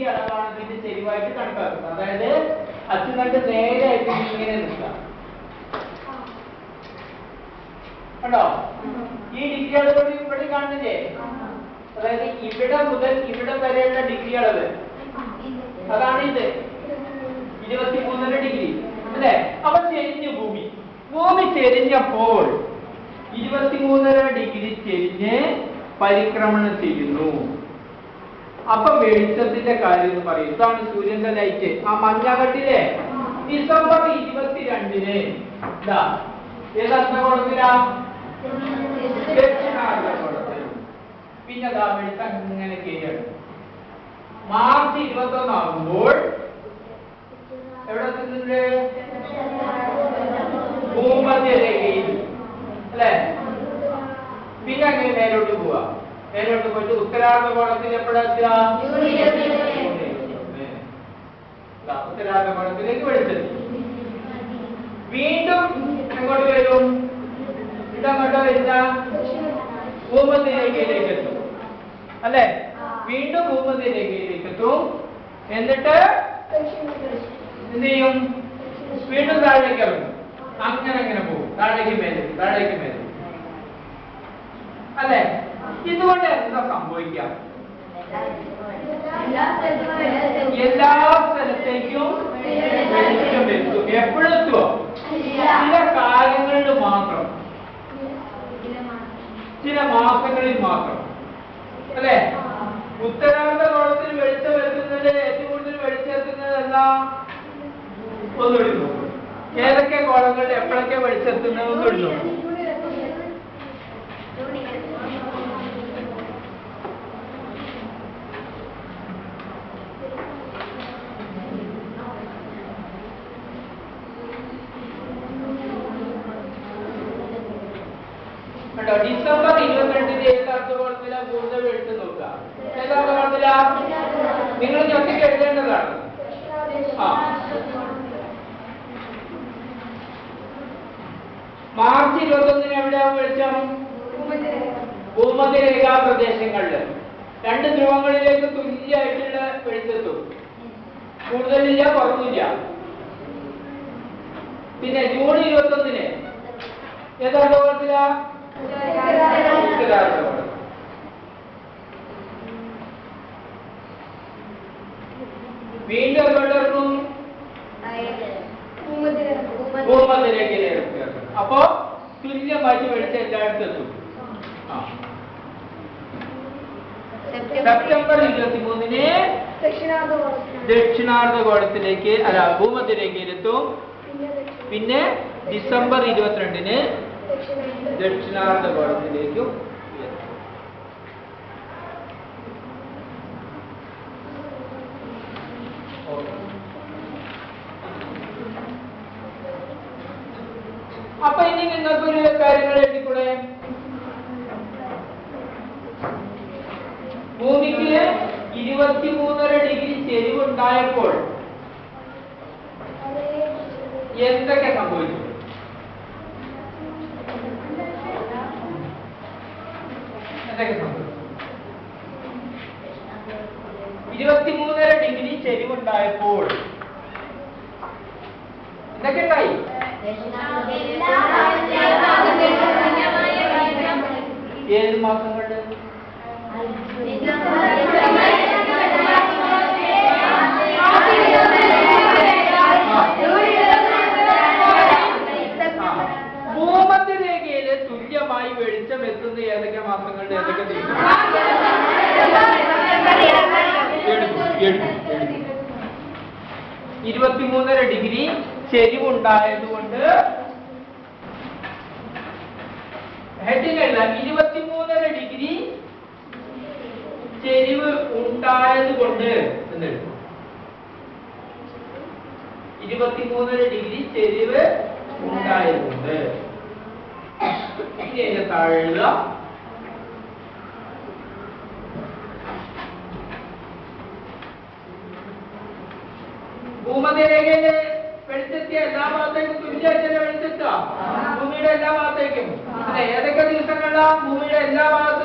Degree അളവാണ് ഇതിന്റെ ചെരിവായിട്ട് കണക്കാക്കുന്നത്. അതായത് അച്ചുനട്ട് നേരെയായിട്ട് ഇങ്ങനെ നിൽക്കാം. കണ്ടോ? ഈ ഡിഗ്രി അളവ് ഇവിടെ കാണുന്നില്ലേ? അതായത് ഇവിടെ മുതൽ ഇവിടെ വരെയുള്ള ഡിഗ്രി അളവ്. അതാണ് ഇത്. ഇരുപത്തിമൂന്നര ഡിഗ്രി. അല്ലേ? അപ്പൊ ചെരിഞ്ഞ ഭൂമി. ഭൂമി ചെരിഞ്ഞപ്പോൾ ഇരുപത്തിമൂന്നര ഡിഗ്രി ചെരിഞ്ഞ് പരിക്രമണം ചെയ്യുന്നു. അപ്പൊ വെളിച്ചത്തിന്റെ കാര്യം എന്ന് പറയും. ഇതാണ് സൂര്യന്റെ ലൈറ്റ് ആ മഞ്ഞകട്ടിലെ ഡിസംബർ ഇരുപത്തിരണ്ടിന്. ഇതാ. പിന്നെ ദാ വെളിച്ചം ഇങ്ങനെ കീഴാണ് മാർച്ച് ഇരുപത്തി ഒന്നാകുമ്പോൾ എവിടെ എത്തുന്നുണ്ട് ഭൂമധ്യരേഖയിൽ അല്ലേ പിന്നെ അങ്ങനെ മേലോട്ട് പോവാ മേലോട്ട് പോയിട്ട് ഉത്തരാർദ്ധ കോണത്തിൽ എപ്പോഴെത്തുക ഉത്തരാർദ്ധ വെളിച്ചെത്തി വീണ്ടും എങ്ങോട്ട് വരും? ഇതങ്ങോട്ട് വരുന്ന ഭൂമധ്യരേഖയിലേക്ക് എത്തും. അല്ലെ? വീണ്ടും ഭൂമധ്യരേഖയിലേക്ക് എത്തും. എന്നിട്ട് എന്ത് ചെയ്യും? വീണ്ടും താഴേക്ക് ഇറങ്ങും. അങ്ങനെ അങ്ങനെ പോകും. താഴേക്ക് മേലും താഴേക്ക് മേലും. അല്ലേ? ഇതുകൊണ്ട് എന്താ സംഭവിക്കാം? എല്ലാ സ്ഥലത്തേക്കും വെളിച്ചം എത്തും എപ്പോഴെത്തുമോ ചില കാലങ്ങളിൽ മാത്രം. ചില മാസങ്ങളിൽ മാത്രം. അല്ലേ? ഉത്തരാന്ത ഗോളത്തിൽ വെളിച്ചം എത്തുന്നത് ഏറ്റവും കൂടുതൽ വെളിച്ചം എത്തുന്നത് എന്താ? ഒന്നുകൂടി നോക്കും ഏതൊക്കെ ഗോളങ്ങളിൽ എപ്പോഴൊക്കെ വെളിച്ചെത്തുന്നത് ഒന്നുകൂടി നോക്കും ഡിസംബർ ഇരുപത്തിരണ്ടിന് ഏത് അർത്ഥകോണത്തിലാ കൂടുതൽ വെളിച്ചം നോക്കുക. ഏത് അർത്ഥകോണത്തിലാ നിങ്ങൾ ഞൊട്ടിക്ക് എഴുതേണ്ടതാണ് മാർച്ച് ഇരുപത്തൊന്നിന് എവിടെയാവും വെളിച്ചം? ഭൂമധ്യരേഖാ പ്രദേശങ്ങളിൽ രണ്ട് ധ്രുവങ്ങളിലേക്ക് തുല്യമായിട്ടുള്ള വെളിച്ചെത്തും കൂടുതലില്ല കുറവില്ല. പിന്നെ ജൂൺ ഇരുപത്തൊന്നിന് ഏതർത്ഥകോണത്തിലാ ഉത്തരാർത്ഥകോണം വീണ്ടും എങ്ങോട്ട് ഭൂമത്തിലേക്ക് അപ്പോ തുല്യമായിട്ട് വെളിച്ചം എല്ലായിടത്തും എത്തും. സെപ്റ്റംബർ ഇരുപത്തി മൂന്നിന് ദക്ഷിണാർദ്ധഗോളത്തിലേക്ക് അല്ല ഭൂമധ്യരേഖയിലെത്തും. പിന്നെ ഡിസംബർ ഇരുപത്തിരണ്ടിന് ദക്ഷിണാർദ്ധഗോളത്തിലേക്കും എത്തും. ഓക്കേ. അപ്പൊ ഇനി നിങ്ങൾക്കൊരു കാര്യങ്ങൾ എഴുതിക്കൂടെ ഭൂമിക്ക് ഇരുപത്തിമൂന്നര ഡിഗ്രി ചെരിവുണ്ടായപ്പോൾ എന്തൊക്കെ സംഭവിച്ചു ഇരുപത്തിമൂന്നര ഡിഗ്രി ചെരിവുണ്ടായപ്പോൾ എന്തൊക്കെ ഉണ്ടായി ഏത് മാസങ്ങളിൽ ഭൂമധ്യരേഖയിൽ തുല്യമായി വെളിച്ചം എത്തുന്ന ഏതൊക്കെ മാസങ്ങളുടെ ഏതൊക്കെ. ഇരുപത്തിമൂന്നര ഡിഗ്രി ചെരിവുണ്ടായതുകൊണ്ട് ഹെഡിങ് അല്ല ഇരുപത്തിമൂന്നര ഡിഗ്രി ചെരിവ് ഉണ്ടായത് കൊണ്ട് എന്നെഴുതും ഇരുപത്തിമൂന്നര ഡിഗ്രി ചെരിവ് ഉണ്ടായതുകൊണ്ട്. ഇനി അതിന്റെ താഴെ എഴുതുക. ഭൂമധ്യരേഖയിൽ വെളിച്ചെത്തിയ എല്ലാ ഭാഗത്തേക്കും തുല്യമായിട്ടല്ലേ വെളിച്ചെത്തുക. ഭൂമിയുടെ എല്ലാ ഭാഗത്തേക്കും. ഏതൊക്കെ ദിവസങ്ങളിലാണ് ഭൂമിയുടെ എല്ലാ ഭാഗത്തും